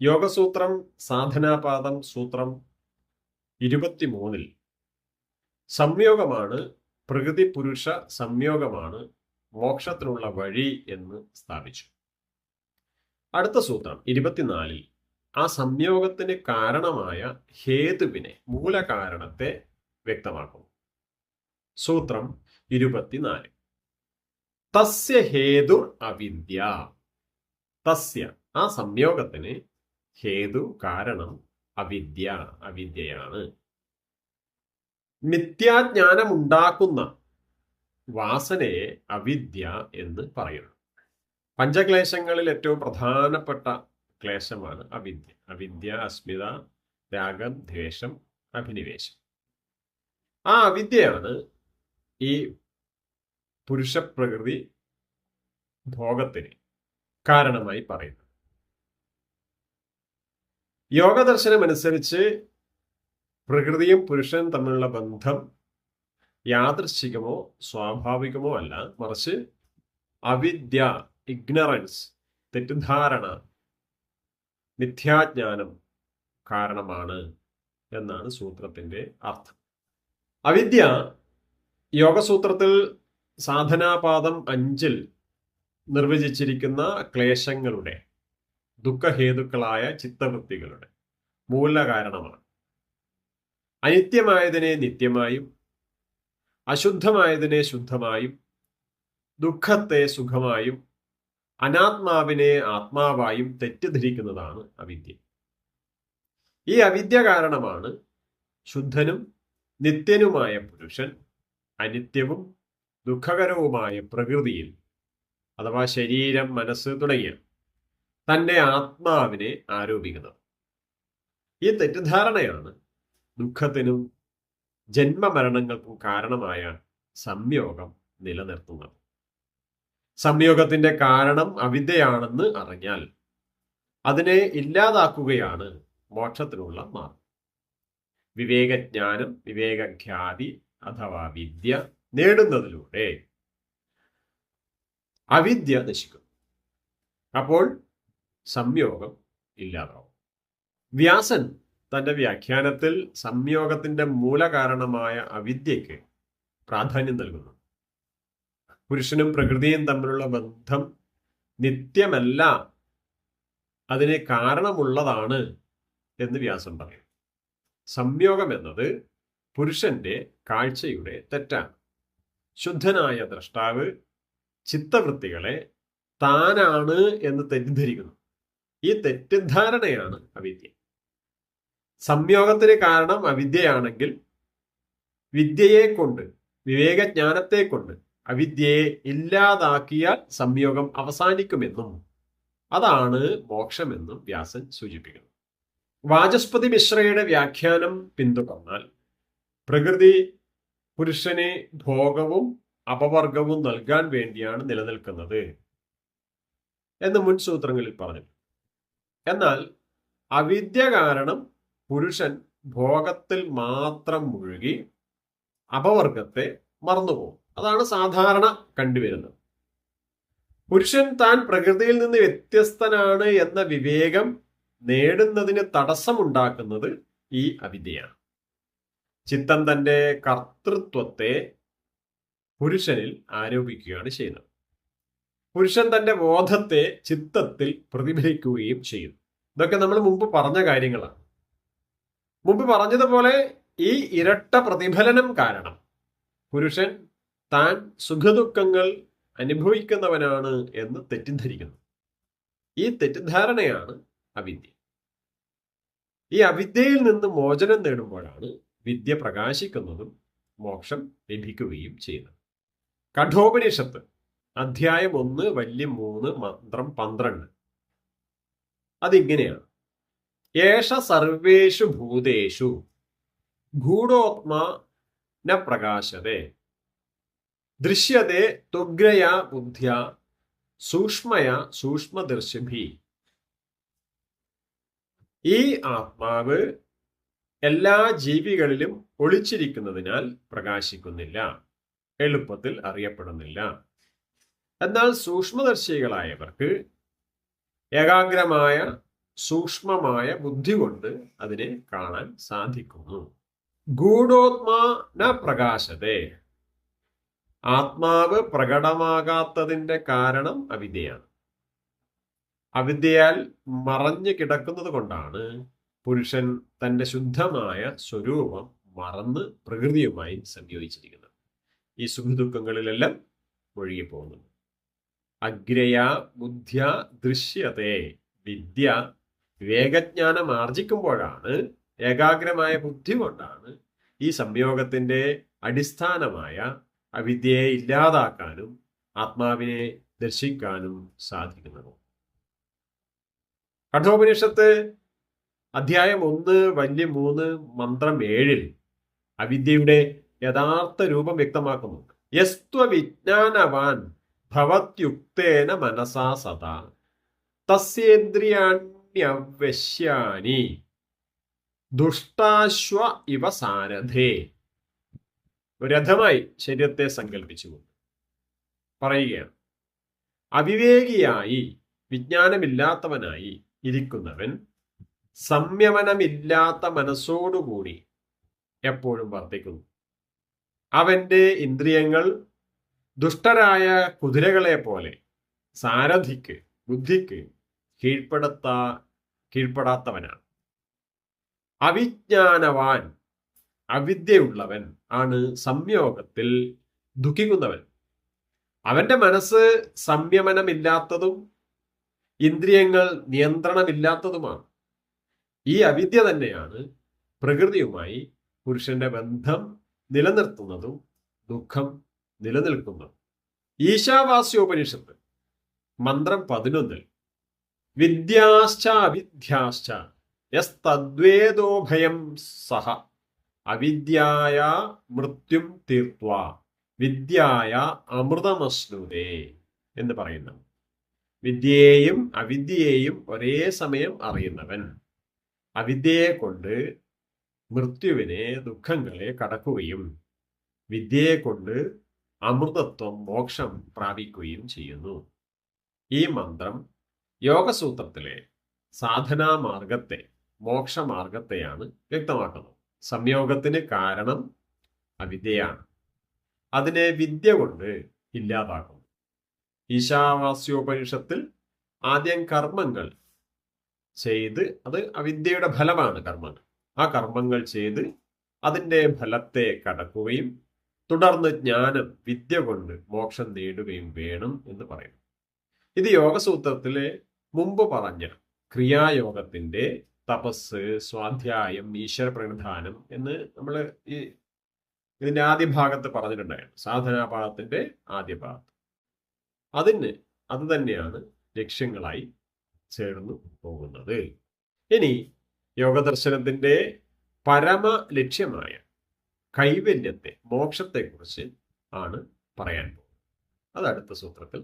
യോഗസൂത്രം സാധനാപാദം സൂത്രം ഇരുപത്തിമൂന്നിൽ സംയോഗമാണ് പ്രകൃതി പുരുഷ സംയോഗമാണ് മോക്ഷത്തിനുള്ള വഴി എന്ന് സ്ഥാപിച്ചു. അടുത്ത സൂത്രം ഇരുപത്തിനാലിൽ ആ സംയോഗത്തിന് കാരണമായ ഹേതുവിനെ മൂലകാരണത്തെ വ്യക്തമാക്കുന്നു. സൂത്രം ഇരുപത്തിനാല്. തസ്യ ഹേതു അവിദ്യ. തസ്യ ആ സംയോഗത്തിന് ഹേതു കാരണം അവിദ്യ അവിദ്യയാണ്. മിഥ്യാജ്ഞാനമുണ്ടാക്കുന്ന വാസനയെ അവിദ്യ എന്ന് പറയുന്നു. പഞ്ചക്ലേശങ്ങളിൽ ഏറ്റവും പ്രധാനപ്പെട്ട ക്ലേശമാണ് അവിദ്യ. അവിദ്യ അസ്മിത രാഗം ദ്വേഷം അഭിനിവേശം. ആ അവിദ്യയാണ് ഈ പുരുഷപ്രകൃതി ഭോഗത്തിന് കാരണമായി പറയുന്നത്. യോഗദർശനമനുസരിച്ച് പ്രകൃതിയും പുരുഷനും തമ്മിലുള്ള ബന്ധം യാദൃശ്ചികമോ സ്വാഭാവികമോ അല്ല. മറിച്ച് അവിദ്യ ഇഗ്നറൻസ് തെറ്റിദ്ധാരണ മിഥ്യാജ്ഞാനം കാരണമാണ് എന്നാണ് സൂത്രത്തിന്റെ അർത്ഥം. അവിദ്യ യോഗസൂത്രത്തിൽ സാധനാപാദം അഞ്ചിൽ നിർവചിച്ചിരിക്കുന്ന ക്ലേശങ്ങളുടെ ദുഃഖഹേതുക്കളായ ചിത്തവൃത്തികളുടെ മൂലകാരണമാണ്. അനിത്യമായതിനെ നിത്യമായും അശുദ്ധമായതിനെ ശുദ്ധമായും ദുഃഖത്തെ സുഖമായും അനാത്മാവിനെ ആത്മാവായും തെറ്റിദ്ധരിക്കുന്നതാണ് അവിദ്യ. ഈ അവിദ്യ കാരണമാണ് ശുദ്ധനും നിത്യനുമായ പുരുഷൻ അനിത്യവും ദുഃഖകരവുമായ പ്രകൃതിയിൽ അഥവാ ശരീരം മനസ്സ് തുടങ്ങിയ തന്റെ ആത്മാവിനെ ആരോപിക്കുന്നത്. ഈ തെറ്റിദ്ധാരണയാണ് ദുഃഖത്തിനും ജന്മമരണങ്ങൾക്കും കാരണമായ സംയോഗം നിലനിർത്തുന്നത്. സംയോഗത്തിന്റെ കാരണം അവിദ്യയാണെന്ന് അറിഞ്ഞാൽ അതിനെ ഇല്ലാതാക്കുകയാണ് മോക്ഷത്തിനുള്ള മാർഗം. വിവേകജ്ഞാനം വിവേകഖ്യാതി അഥവാ വിദ്യ നേടുന്നതിലൂടെ അവിദ്യ നശിക്കും അപ്പോൾ സംയോഗം ഇല്ലാതാവും. വ്യാസൻ തന്റെ വ്യാഖ്യാനത്തിൽ സംയോഗത്തിന്റെ മൂലകാരണമായ അവിദ്യയ്ക്ക് പ്രാധാന്യം നൽകുന്നു. പുരുഷനും പ്രകൃതിയും തമ്മിലുള്ള ബന്ധം നിത്യമല്ല അതിന് കാരണമുള്ളതാണ് എന്ന് വ്യാസം പറയും. സംയോഗം എന്നത് പുരുഷന്റെ കാഴ്ചയുടെ തെറ്റാണ്. ശുദ്ധനായ ദ്രഷ്ടാവ് ചിത്തവൃത്തികളെ താനാണ് എന്ന് തെറ്റിദ്ധരിക്കുന്നു. ഈ തെറ്റിദ്ധാരണയാണ് അവിദ്യ. സംയോഗത്തിന് കാരണം അവിദ്യയാണെങ്കിൽ വിദ്യയെ കൊണ്ട് വിവേകജ്ഞാനത്തെ കൊണ്ട് അവിദ്യയെ ഇല്ലാതാക്കിയാൽ സംയോഗം അവസാനിക്കുമെന്നും അതാണ് മോക്ഷമെന്നും വ്യാസൻ സൂചിപ്പിക്കുന്നു. വാചസ്പതി മിശ്രയുടെ വ്യാഖ്യാനം പിന്തുടർന്നാൽ പ്രകൃതി പുരുഷനെ ഭോഗവും അപവർഗവും നൽകാൻ വേണ്ടിയാണ് നിലനിൽക്കുന്നത് എന്ന് മുൻ സൂത്രങ്ങളിൽ പറഞ്ഞു എന്നാൽ അവിദ്യ കാരണം പുരുഷൻ ഭോഗത്തിൽ മാത്രം മുഴുകി അപവർഗത്തെ മറന്നുപോകും. അതാണ് സാധാരണ കണ്ടുവരുന്നത്. പുരുഷൻ താൻ പ്രകൃതിയിൽ നിന്ന് വ്യത്യസ്തനാണ് എന്ന വിവേകം നേടുന്നതിന് തടസ്സമുണ്ടാക്കുന്നത് ഈ അവിദ്യയാണ്. ചിത്തം തന്റെ കർത്തൃത്വത്തെ പുരുഷനിൽ ആരോപിക്കുകയാണ് ചെയ്യുന്നത്. പുരുഷൻ തന്റെ ബോധത്തെ ചിത്തത്തിൽ പ്രതിഫലിക്കുകയും ചെയ്യുന്നു. ഇതൊക്കെ നമ്മൾ മുമ്പ് പറഞ്ഞ കാര്യങ്ങളാണ്. മുമ്പ് പറഞ്ഞതുപോലെ ഈ ഇരട്ട പ്രതിഫലനം കാരണം പുരുഷൻ താൻ സുഖദുഃഖങ്ങൾ അനുഭവിക്കുന്നവനാണ് എന്ന് തെറ്റിദ്ധരിക്കുന്നു. ഈ തെറ്റിദ്ധാരണയാണ് അവിദ്യ. ഈ അവിദ്യയിൽ നിന്ന് മോചനം നേടുമ്പോഴാണ് വിദ്യ പ്രകാശിക്കുന്നതും മോക്ഷം ലഭിക്കുകയും ചെയ്യുന്നത്. കഠോപനിഷത്ത് അധ്യായം ഒന്ന് വല്യം മൂന്ന് മന്ത്രം പന്ത്രണ്ട്. അതിങ്ങനെയാണ്. ഏഷ സർവേഷു ഭൂതേഷു ഗൂഢോത്മാ ന പ്രകാശത്തെ ദൃശ്യത്തെ തുഗ്രയ ബുദ്ധ്യ സൂക്ഷ്മയ സൂക്ഷ്മദർശിഭി. ഈ ആത്മാവ് എല്ലാ ജീവികളിലും ഒളിച്ചിരിക്കുന്നതിനാൽ പ്രകാശിക്കുന്നില്ല എളുപ്പത്തിൽ അറിയപ്പെടുന്നില്ല. എന്നാൽ സൂക്ഷ്മദർശികളായവർക്ക് ഏകാഗ്രമായ സൂക്ഷ്മമായ ബുദ്ധി കൊണ്ട് അതിനെ കാണാൻ സാധിക്കുന്നു. ഗൂഢോത്മാ ന പ്രകാശത്തെ. ആത്മാവ് പ്രകടമാകാത്തതിന്റെ കാരണം അവിദ്യയാണ്. അവിദ്യയാൽ മറഞ്ഞു കിടക്കുന്നത് കൊണ്ടാണ് പുരുഷൻ തന്റെ ശുദ്ധമായ സ്വരൂപം മറന്ന് പ്രകൃതിയുമായി സംയോജിച്ചിരിക്കുന്നത്. ഈ സുഖദുഃഖങ്ങളിലെല്ലാം ഒഴുകി അഗ്രയ ബുദ്ധ്യ ദൃശ്യത്തെ വിദ്യ വിവേകജ്ഞാനം ആർജിക്കുമ്പോഴാണ് ഏകാഗ്രമായ ബുദ്ധി കൊണ്ടാണ് ഈ സംയോഗത്തിന്റെ അടിസ്ഥാനമായ അവിദ്യയെ ഇല്ലാതാക്കാനും ആത്മാവിനെ ദർശിക്കാനും സാധിക്കുന്നത്. കഠോപനിഷത്ത് അധ്യായം ഒന്ന് വല്യ മൂന്ന് മന്ത്രം ഏഴിൽ അവിദ്യയുടെ യഥാർത്ഥ രൂപം വ്യക്തമാക്കുന്നുണ്ട്. യസ്ത്വ വിജ്ഞാനവാൻ ഭവത്യുക്തേന മനസാ സദാ. തസ്യേന്ദ്രിയാണ്യവശ്യാനി. ദുഷ്ടാശ്വ ഇവ സാരഥേ. രഥമായി ശരീരത്തെ സങ്കല്പിച്ചുകൊണ്ട് പറയുകയാണ്. അവിവേകിയായി വിജ്ഞാനമില്ലാത്തവനായി ഇരിക്കുന്നവൻ സംയമനമില്ലാത്ത മനസ്സോടുകൂടി എപ്പോഴും വർദ്ധിക്കുന്നു അവന്റെ ഇന്ദ്രിയങ്ങൾ ദുഷ്ടരായ കുതിരകളെ പോലെ സാരഥിക്ക് ബുദ്ധിക്ക് കീഴ്പ്പെടുത്താ കീഴ്പ്പെടാത്തവനാണ്. അവിജ്ഞാനവാൻ അവിദ്യയുള്ളവൻ ആണ് സംയോഗത്തിൽ ദുഃഖിക്കുന്നവൻ. അവന്റെ മനസ്സ് സംയമനമില്ലാത്തതും ഇന്ദ്രിയങ്ങൾ നിയന്ത്രണമില്ലാത്തതുമാണ്. ഈ അവിദ്യ തന്നെയാണ് പ്രകൃതിയുമായി പുരുഷന്റെ ബന്ധം നിലനിർത്തുന്നതും ദുഃഖം നിലനിൽക്കുന്നതും ഈശാവാസ്യോപനിഷത്ത് മന്ത്രം പതിനൊന്നിൽ വിദ്യാശ്ച അവിദ്യാശ്ച യസ്തദ്വേദോ ഭയം സഹ അവിദ്യായ മൃത്യും തീർത്ത വിദ്യായ അമൃതമശ്നുതേ എന്ന് പറയുന്നു. വിദ്യയെയും അവിദ്യയെയും ഒരേ സമയം അറിയുന്നവൻ. അവിദ്യയെ കൊണ്ട് മൃത്യുവിനെ ദുഃഖങ്ങളെ കടക്കുകയും വിദ്യയെ കൊണ്ട് അമൃതത്വം മോക്ഷം പ്രാപിക്കുകയും ചെയ്യുന്നു. ഈ മന്ത്രം യോഗസൂത്രത്തിലെ സാധനാമാർഗത്തെ മോക്ഷമാർഗത്തെയാണ് വ്യക്തമാക്കുന്നത്. സംയോഗത്തിന് കാരണം അവിദ്യയാണ്. അതിനെ വിദ്യ കൊണ്ട് ഇല്ലാതാക്കുന്നു. ഈശാവാസ്യോപനിഷത്തിൽ ആദ്യം കർമ്മങ്ങൾ ചെയ്ത് അത് അവിദ്യയുടെ ഫലമാണ് കർമ്മങ്ങൾ. ആ കർമ്മങ്ങൾ ചെയ്ത് അതിന്റെ ഫലത്തെ കടക്കുകയും തുടർന്ന് ജ്ഞാനം വിദ്യ കൊണ്ട് മോക്ഷം നേടുകയും വേണം എന്ന് പറയുന്നു. ഇത് യോഗസൂത്രത്തിലെ മുമ്പ് പറഞ്ഞ ക്രിയായോഗത്തിന്റെ തപസ് സ്വാധ്യായം ഈശ്വര പ്രണിധാനം എന്ന് നമ്മൾ ഈ ഇതിന്റെ ആദ്യ ഭാഗത്ത് പറഞ്ഞിട്ടുണ്ടായിരുന്നു. സാധനാപാഠത്തിന്റെ ആദ്യ ഭാഗത്ത്. അതിന് അത് തന്നെയാണ് ലക്ഷ്യങ്ങളായി ചേർന്നു പോകുന്നത്. ഇനി യോഗദർശനത്തിന്റെ പരമ ലക്ഷ്യമായ കൈവല്യത്തെ മോക്ഷത്തെക്കുറിച്ച് ആണ് പറയാൻ പോകുന്നത്. അത് അടുത്ത സൂത്രത്തിൽ